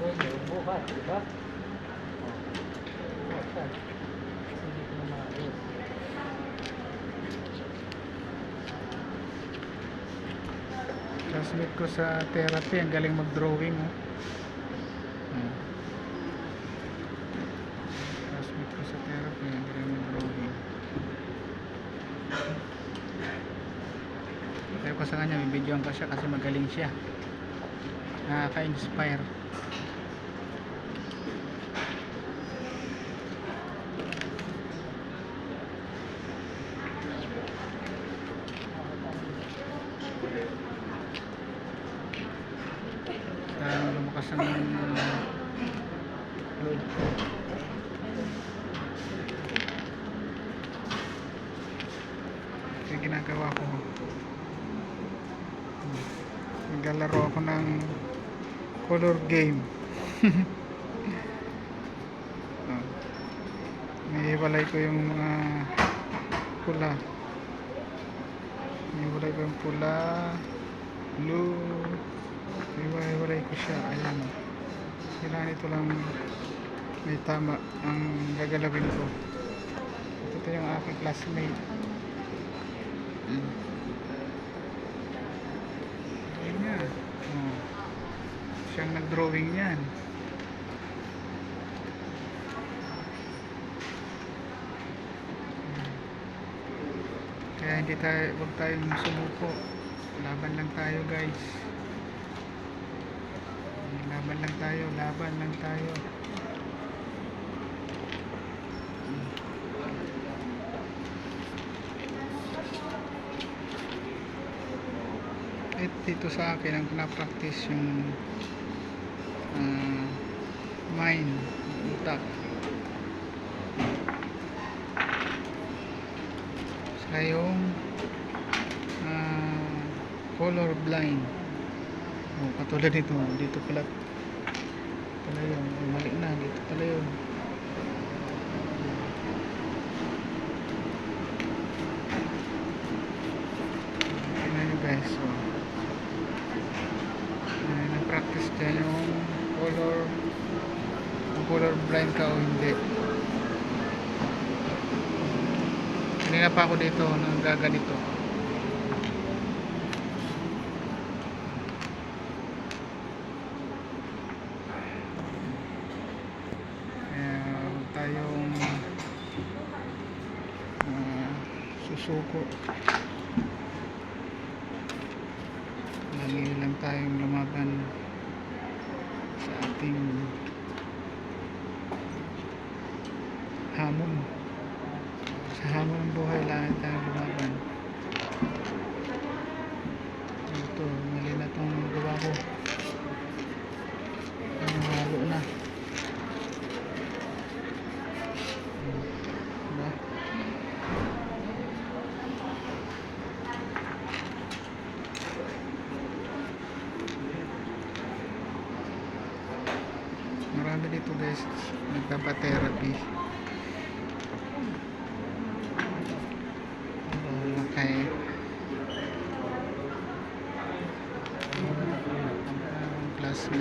Ganyan, buhat, di ba? Classmate ko sa therapy, ang galing mag-drawing. Oh. Hmm. Classmate ko sa therapy, ang galing mag-drawing. Sabi ko sa kanya, bibidyoan ko siya kasi magaling siya. Nakaka-inspire. Kaya lumakas ang load ko. Ito yung ginagawa ko. Naglalaro ako ng color game. oh. Naiiwalay ko yung mga pula. Naiiwalay ko yung pula, blue, Iwalay ko siya. Ayan. Kailangan ito lang may tama ang gagalawin ko. Ito yung aking classmate. Mm. Ayan nga. Oh. Siyang nag-drawing yan. Mm. Kaya hindi tayo, huwag tayong sumuko. Laban lang tayo guys. Laban lang tayo, laban lang tayo. At dito sa akin ang pinapractice yung ah, mind, utak. Saka yung ah, color blind. Oh, katulad nito, dito pala pala yun, mali na, dito pala yun. Tingnan nyo guys, oh. Na-practice dyan yung color kung color blind ka o hindi. Kanina pa ako dito nang gaganito. Kaya huwag tayong ah, susuko. Lagi lang tayong lumaban sa ating hamon. Sa hamon ng buhay, lagi tayong lumaban. Ang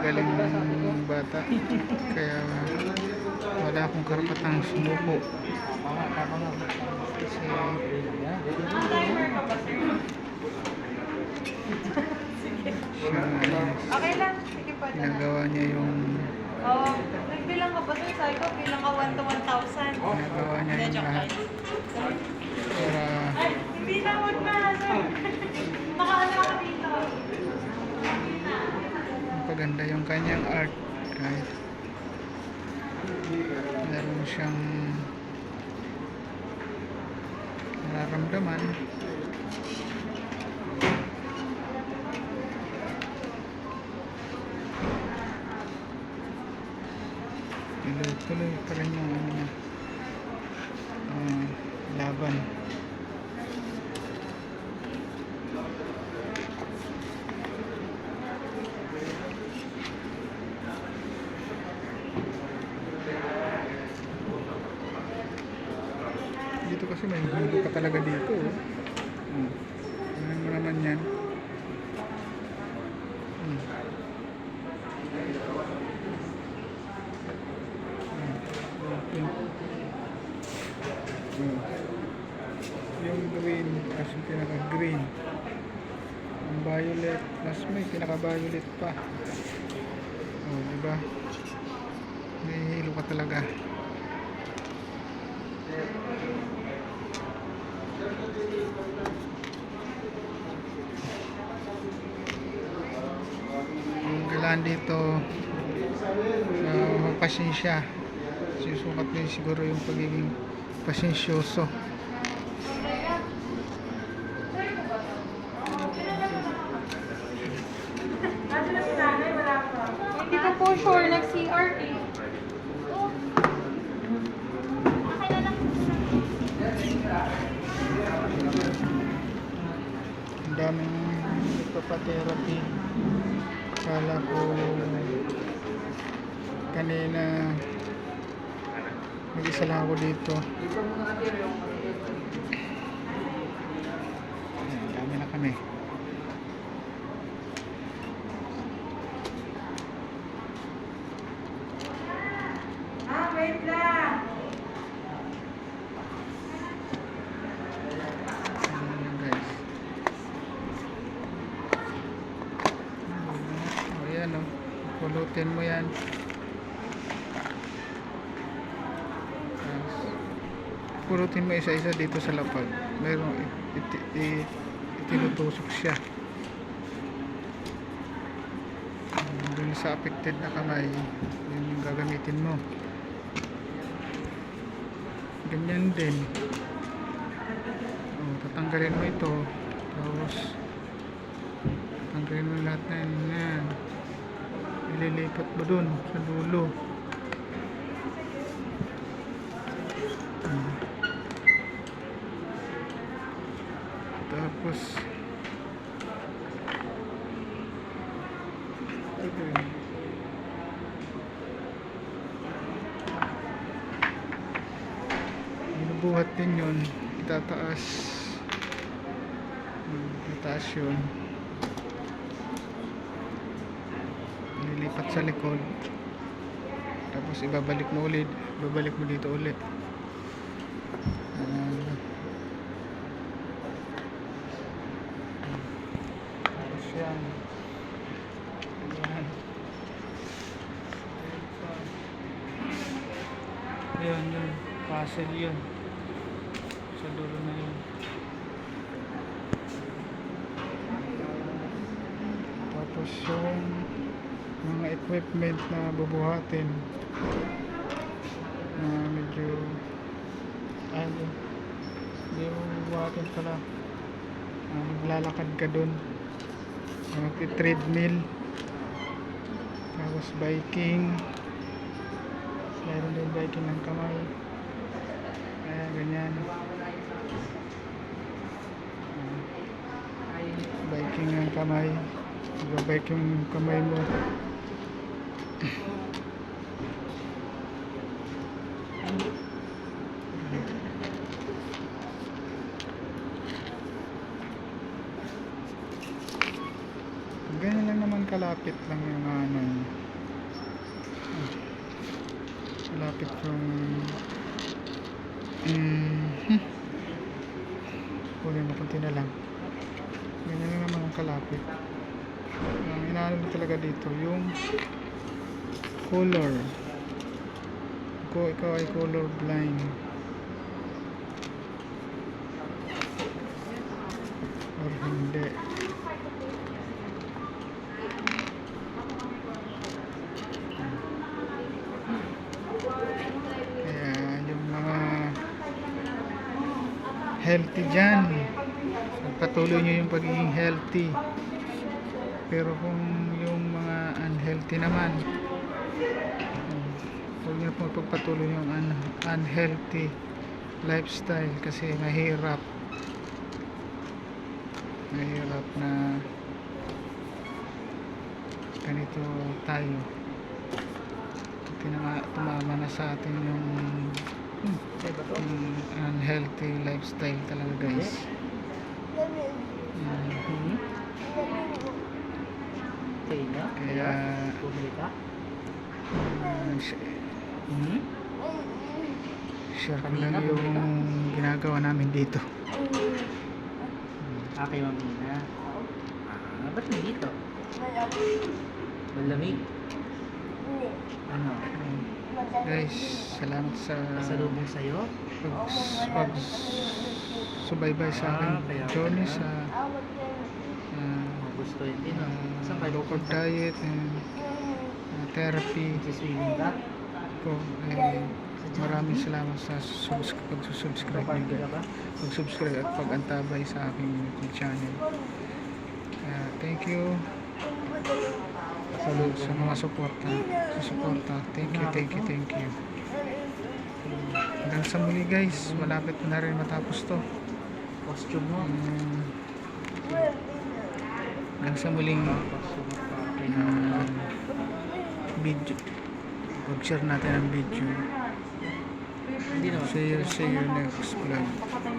galing ng bata. Kaya wala akong karapatang sumuko. Kasi siya Okay lang. Sige pa. ginagawa niya yung Oo. Nagbilang ka ba dun? Sabi ko, bilang ka 1 to 1,000. ginagawa niya yung lahat para Ay, hindi na, huwag na. Nakaano ka dito. magpaganda yung kanyang art kahit siyang nararamdaman tuloy-tuloy pa rin yung ano niya laban. Dito kasi may huli pa talaga dito. Oh. Hmm. Tingnan mo naman yan. Hmm. Hmm. Hmm. Yung green, pinaka-green. Ang violet, mas may pinaka-violet pa. Oh, di ba? Nahihilo ka talaga. Kailangan dito uh, magpasensya. Susukat din siguro yung pagiging pasensyoso. Hindi ko po sure, nag-CR eh. Ang daming nagpapatherapy. Kala ko kanina mag-isa lang ako dito. Ayan, dami na kami. Ah, wait lang. Ayan, guys. O yan o. Pulutin mo yan. Pulutin mo isa-isa dito sa lapag. Mayroong it- it- it- itinutusok siya. Doon sa affected na kamay, yun yung gagamitin mo. Ganyan din. Oh, tatanggalin mo ito. Tapos tanggalin mo lahat na yan. Ililipat mo dun sa dulo. Tapos ito yun. Binubuhat din yun. Itataas. Hmm, Itataas yun. Sa likod. Tapos ibabalik mo ulit. Ibabalik mo dito ulit. Ah. Tapos yan. Ayan. Ayan yun. Puzzle yun. Sa dulo na yun. Tapos yung equipment na bubuhatin. Na medyo ano hindi mo bubuhatin pala. Uh, maglalakad ka dun. Magti-treadmill tapos biking. Mayroon din biking ng kamay. Kaya ganyan. Ah, biking ng kamay. Ibabike yung kamay mo. Ganyan lang naman kalapit lang yung ano. Kalapit yung mm, Kunin mo kunti na lang. Ganyan lang naman ang kalapit. Ang inaano mo talaga dito, yung color. Kung ikaw ay color blind. Or hindi. Kaya yung mga healthy dyan, patuloy nyo yung pagiging healthy. Pero kung yung mga unhealthy naman, huwag nyo po pagpatuloy yung un- unhealthy lifestyle kasi mahirap. Mahirap na ganito tayo. Tinama, tumama na sa atin yung, yung unhealthy lifestyle talaga guys. Mm, Hmm? Kaya Bumili ka? uh, sh- Hmm? share ko lang yung ginagawa namin dito Ah, kay Mamina. Ah, ba't nandito? Malamig. Ano? guys salamat sa Pasalubong sa'yo? pag, pag subaybay sa akin Ah, kaya journey sa uh, Gusto yun din, low carb diet and uh, therapy ko. Eh, maraming salamat sa subs- pag-subscribe nyo pag-subscribe at pag-antabay sa aking YouTube channel. Kaya thank you. Pasalubong. sa mga suporta sa suporta. Thank you thank you thank you. Hanggang sa muli guys. Malapit na rin matapos to. Costume mo. Um, hanggang sa muling Costume video. Pag-share natin ang video. See you see you next vlog